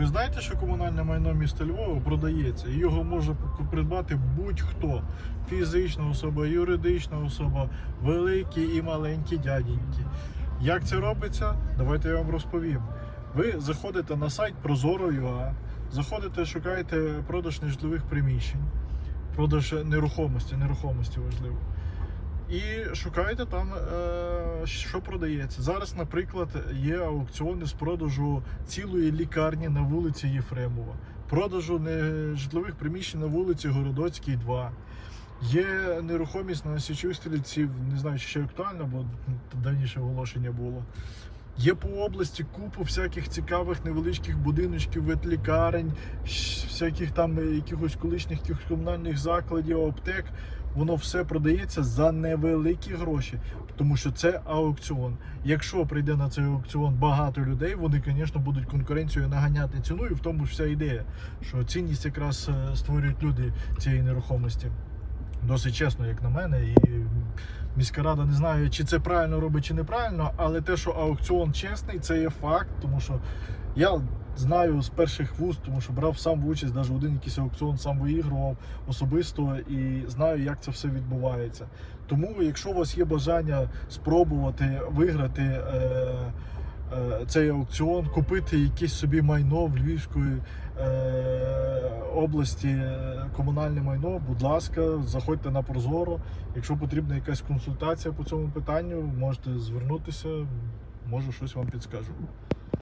Ви знаєте, що комунальне майно міста Львова продається, і його може придбати будь-хто. Фізична особа, юридична особа, великі і маленькі дяденьки. Як це робиться? Давайте я вам розповім. Ви заходите на сайт Prozoro.ua, заходите, шукаєте продаж нежитлових приміщень, продаж нерухомості, нерухомості важливо. І шукайте там, е, що продається. Зараз, наприклад, є аукціони з продажу цілої лікарні на вулиці Єфремова, продажу житлових приміщень на вулиці Городоцькій, 2. Є нерухомість на Січовій Стрільців, не знаю, чи ще актуально, бо давніше оголошення було. Є по області купу всяких цікавих невеличких будиночків, ветлікарень, всяких там е, якихось колишніх комунальних закладів, аптек. Воно все продається за невеликі гроші, тому що це аукціон. Якщо прийде на цей аукціон багато людей, вони, звісно, будуть конкуренцію наганяти ціну, і в тому ж вся ідея, що цінність якраз е, створюють люди цієї нерухомості. Досить чесно, як на мене, і міська рада не знаю, чи це правильно робить, чи неправильно, але те, що аукціон чесний, це є факт, тому що я знаю з перших вуст, тому що брав сам участь, навіть один якийсь аукціон сам виігрував особисто і знаю, як це все відбувається. Тому, якщо у вас є бажання спробувати виграти. Е, цей аукціон, купити якесь собі майно в Львівської е, області, е, комунальне майно, будь ласка, заходьте на Прозоро. Якщо потрібна якась консультація по цьому питанню, можете звернутися, може щось вам підскажу.